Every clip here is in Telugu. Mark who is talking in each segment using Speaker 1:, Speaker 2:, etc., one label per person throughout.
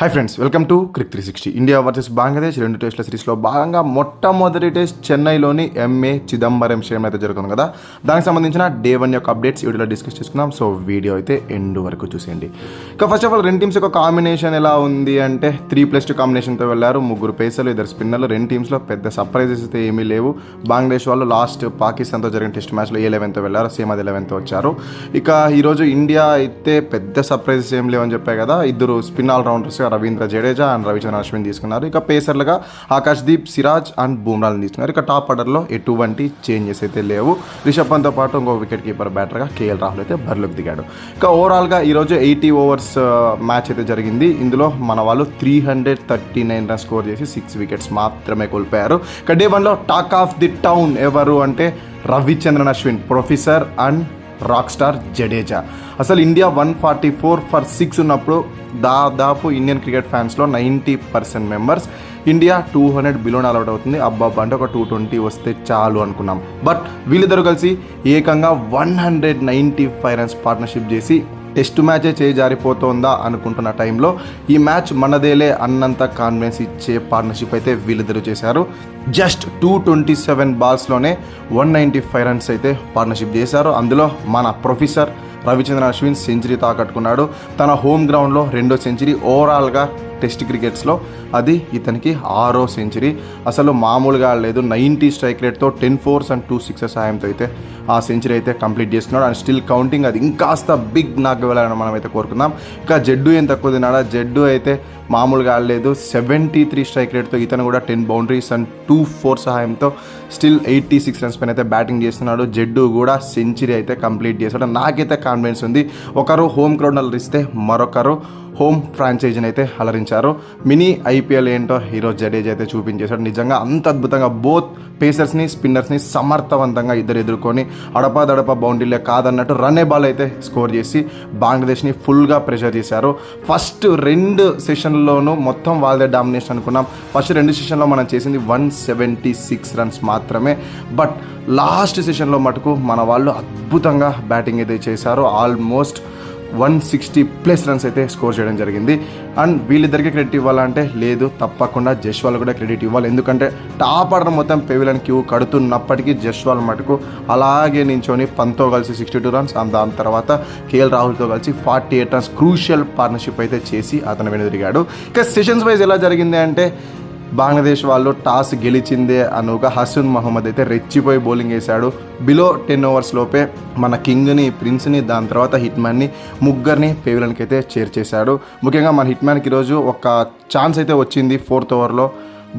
Speaker 1: Hi friends welcome to cric three sixty India versus Bangladesh రెండు టెస్ట్ల సిరీస్లో భాగంగా మొట్టమొదటి టెస్ట్ చెన్నైలోని ఎంఏ చిదంబరం స్టేడియం అయితే జరుగుతుంది కదా. దానికి సంబంధించిన డే వన్ యొక్క అప్డేట్స్ వీడియోలో డిస్కస్ చేసుకుందాం. సో వీడియో అయితే ఎండ్ వరకు చూసేయండి. ఇక ఫస్ట్ ఆఫ్ ఆల్ రెండు టీమ్స్ యొక్క కాంబినేషన్ ఎలా ఉంది అంటే త్రీ ప్లస్ టూ కాంబినేషన్తో వెళ్ళారు. ముగ్గురు పేసర్లు ఇద్దరు స్పిన్నర్లు రెండు టీమ్స్లో పెద్ద సర్ప్రైజెస్ అయితే ఏమీ లేవు. బంగ్లాదేశ్ వాళ్ళు లాస్ట్ పాకిస్తాన్తో జరిగిన టెస్ట్ మ్యాచ్లో ఏ లెవెన్తో వెళ్ళారు. సేమ్ అది లెవెన్తో వచ్చారు. ఇక ఈరోజు ఇండియా అయితే పెద్ద సర్ప్రైజెస్ ఏం లేవని చెప్పాయి కదా. ఇద్దరు spin all rounders Ravindra Jadeja and Ravichandra Ashwin తీసుకున్నారు. ఇక పేసర్లుగా ఆకాశ్దీప్ సిరాజ్ అండ్ బూమ్రాలను తీసుకున్నారు ఇక టాప్ ఆర్డర్లో ఎటువంటి చేంజెస్ అయితే లేవు. రిషబ్ పంత్తో పాటు ఇంకో వికెట్ కీపర్ బ్యాటర్గా కేఎల్ రాహుల్ అయితే బరిలోకి దిగాడు. ఇక ఓవరాల్గా ఈరోజు ఎయిటీ ఓవర్స్ మ్యాచ్ అయితే జరిగింది. ఇందులో మన వాళ్ళు three hundred thirty nine run score చేసి సిక్స్ వికెట్స్ మాత్రమే కోల్పోయారు. ఇక డే వన్లో టాక్ ఆఫ్ ది టౌన్ ఎవరు అంటే Ravichandran Ashwin professor and rock star Jadeja. అసలు India one forty four for six ఉన్నప్పుడు దాదాపు Indian cricket ఫ్యాన్స్లో ninety percent members India two hundred below all out అవుతుంది. అబ్బాబ్ అంటే ఒక టూ ట్వంటీ వస్తే చాలు అనుకున్నాం. బట్ వీళ్ళిద్దరూ కలిసి ఏకంగా one hundred ninety five runs partnership చేసి టెస్ట్ మ్యాచే చేయి జారిపోతుందా అనుకుంటున్న టైంలో ఈ మ్యాచ్ మనదేలే అన్నంత కాన్ఫిడెన్స్ ఇచ్చే పార్ట్నర్షిప్ అయితే వీళ్ళిద్దరూ చేశారు. జస్ట్ టూ ట్వంటీ సెవెన్ బాల్స్లోనే వన్ నైంటీ ఫైవ్ రన్స్ అయితే పార్ట్నర్షిప్ చేశారు. అందులో మన ప్రొఫెసర్ రవిచంద్రన్ అశ్విన్ సెంచరీ తాకట్టుకున్నాడు. తన హోమ్ గ్రౌండ్లో రెండో సెంచరీ ఓవరాల్గా టెస్ట్ క్రికెట్స్లో అది ఇతనికి ఆరో సెంచరీ. అసలు మామూలుగా లేదు. Ninety strike రేట్తో ten fours and two sixes సాయంతో అయితే ఆ సెంచరీ అయితే కంప్లీట్ చేస్తున్నాడు అండ్ స్టిల్ కౌంటింగ్ అది ఇంకాస్త బిగ్ నాకు వెళ్ళాలని మనం అయితే కోరుకుందాం. ఇంకా జడ్డు ఏం తక్కువ తిన్నాడా? జడ్డు అయితే మామూలుగా ఆడలేదు సెవెంటీ త్రీ స్ట్రైక్ రేట్తో ఇతను కూడా ten boundaries and two four సహాయంతో స్టిల్ ఎయిటీ సిక్స్ రన్స్ పైన అయితే బ్యాటింగ్ చేస్తున్నాడు. జడ్డు కూడా సెంచరీ అయితే కంప్లీట్ చేశాడు. నాకైతే కాన్ఫిడెన్స్ ఉంది. ఒకరు హోమ్ క్రౌడ్ అలరిస్తే మరొకరు హోమ్ ఫ్రాంచైజీని అయితే అలరించారు. మినీ ఐపీఎల్ ఏంటో హీరో జడేజ్ అయితే చూపించేశాడు. నిజంగా అంత అద్భుతంగా బోత్ పేసర్స్ని స్పిన్నర్స్ని సమర్థవంతంగా ఇద్దరు ఎదుర్కొని అడపా దడప బౌండరీలే కాదన్నట్టు రన్ ఏ బాల్ అయితే స్కోర్ చేసి బంగ్లాదేశ్ని ఫుల్గా ప్రెషర్ చేశారు. ఫస్ట్ రెండు సెషన్లోనూ మొత్తం వాళ్ళదే డామినేషన్ అనుకున్నాం. ఫస్ట్ రెండు సెషన్లో మనం చేసింది వన్ సెవెంటీ సిక్స్ రన్స్ మాత్రమే. బట్ లాస్ట్ సెషన్లో మటుకు మన వాళ్ళు అద్భుతంగా బ్యాటింగ్ అయితే చేశారు. Almost one sixty plus runs అయితే స్కోర్ చేయడం జరిగింది. అండ్ వీళ్ళిద్దరికి క్రెడిట్ ఇవ్వాలంటే లేదు తప్పకుండా జస్వాల్ కూడా క్రెడిట్ ఇవ్వాలి. ఎందుకంటే టాప్ ఆర్డర్ మొత్తం పెవిలన్ క్యూ కడుతున్నప్పటికీ జస్వాల్ మటుకు అలాగే నించొని పంతో కలిసి సిక్స్టీ టూ రన్స్ అండ్ దాని తర్వాత కేఎల్ రాహుల్తో కలిసి forty eight runs crucial partnership అయితే చేసి అతను వెనుదిరిగాడు. ఇక సెషన్స్ వైజ్ ఎలా జరిగింది అంటే బంగ్లాదేశ్ వాళ్ళు టాస్ గెలిచిందే అనుగా హసన్ మహమ్మద్ అయితే రెచ్చిపోయి బౌలింగ్ వేశాడు. బిలో టెన్ ఓవర్స్ లోపే మన కింగ్ని ప్రిన్స్ని దాని తర్వాత హిట్మ్యాన్ని ముగ్గురిని పేవిలన్కి అయితే చేర్చేశాడు. ముఖ్యంగా మన హిట్మ్యాన్కి ఈరోజు ఒక ఛాన్స్ అయితే వచ్చింది ఫోర్త్ ఓవర్లో.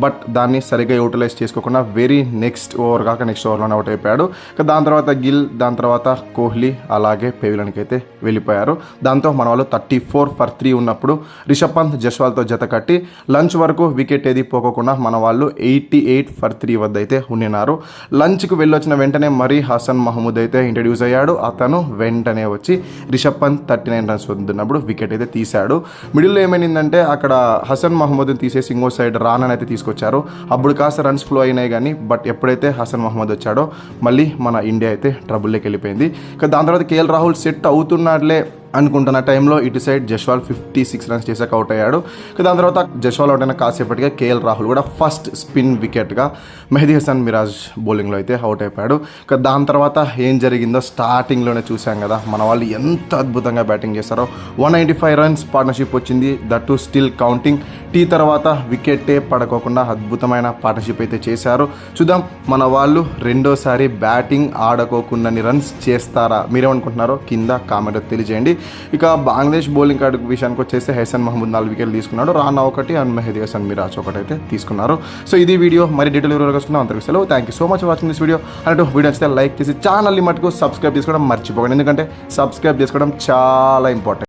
Speaker 1: బట్ దాన్ని సరిగ్గా యూటిలైజ్ చేసుకోకుండా వెరీ నెక్స్ట్ ఓవర్ కాక నెక్స్ట్ ఓవర్లోనే అవుట్ అయిపోయాడు. ఇక దాని తర్వాత గిల్ దాని తర్వాత కోహ్లీ అలాగే పేవిలన్కి అయితే వెళ్ళిపోయారు. దాంతో మన వాళ్ళు థర్టీ ఫోర్ ఫర్ త్రీ ఉన్నప్పుడు రిషబ్ పంత్ జస్వాల్తో జత కట్టి లంచ్ వరకు వికెట్ ఏది పోకోకుండా మన వాళ్ళు ఎయిటీ ఎయిట్ ఫర్ త్రీ వద్ద అయితే ఉండినారు లంచ్కి వెళ్ళొచ్చిన వెంటనే మరీ హసన్ మహమూద్ అయితే ఇంట్రడ్యూస్ అయ్యాడు. అతను వెంటనే వచ్చి Rishabh Pant thirty nine runs వద్దున్నప్పుడు wicket అయితే తీశాడు. మిడిల్లో ఏమైందంటే అక్కడ హసన్ మహమ్మద్ని తీసేసి ఇంకో సైడ్ రానని అయితే తీసుకొచ్చారు. అప్పుడు కాస్త రన్స్ ఫ్లో అయినాయి కానీ బట్ ఎప్పుడైతే హసన్ మహమ్మద్ వచ్చాడో మళ్ళీ మన ఇండియా అయితే ట్రబుల్లోకి వెళ్ళిపోయింది. ఇక దాని తర్వాత కేఎల్ రాహుల్ సెట్ అవుతున్నాడులే అనుకుంటున్న టైంలో ఇటు side Jaiswal fifty six runs చేసాక అవుట్ అయ్యాడు. దాని తర్వాత జస్వాల్ అవుట్ అయిన కాసేపటిగా కేఎల్ రాహుల్ కూడా ఫస్ట్ స్పిన్ వికెట్గా మెహదీ హసన్ మిరాజ్ బౌలింగ్లో అయితే అవుట్ అయిపోయాడు. దాని తర్వాత ఏం జరిగిందో స్టార్టింగ్లోనే చూసాం కదా. మన వాళ్ళు ఎంత అద్భుతంగా బ్యాటింగ్ చేస్తారో. One ninety five runs partnership వచ్చింది. That too still counting. Tea తర్వాత వికెట్టే పడకోకుండా అద్భుతమైన పార్ట్నర్షిప్ అయితే చేశారు. చూద్దాం మన వాళ్ళు రెండోసారి బ్యాటింగ్ ఆడుకోకుండాని రన్స్ చేస్తారా? మీరేమనుకుంటున్నారో కింద కామెంట్ తెలియజేయండి. ఇక బంగ్లాదేశ్ బౌలింగ్ కార్డు విషయానికి వచ్చేసి హెసన్ మహమ్మద్ నాలుగు వికెట్లు తీసుకున్నాడు. రానా ఒకటి అండ్ మెహదీ హసన్ మిరాజ్ ఒకటి అయితే తీసుకున్నారు. సో ఇది వీడియో. మరి డీటెయిల్ వివరాలు వస్తున్నాం అందరికీ సెలవు. Thank you so much watching this video అన్నట్టు వీడియో నచ్చితే లైక్ చేసి ఛానల్ని మటుకు సబ్స్క్రైబ్ చేసుకోవడం మర్చిపోకండి. ఎందుకంటే సబ్స్క్రైబ్ చేసుకోవడం చాలా ఇంపార్టెంట్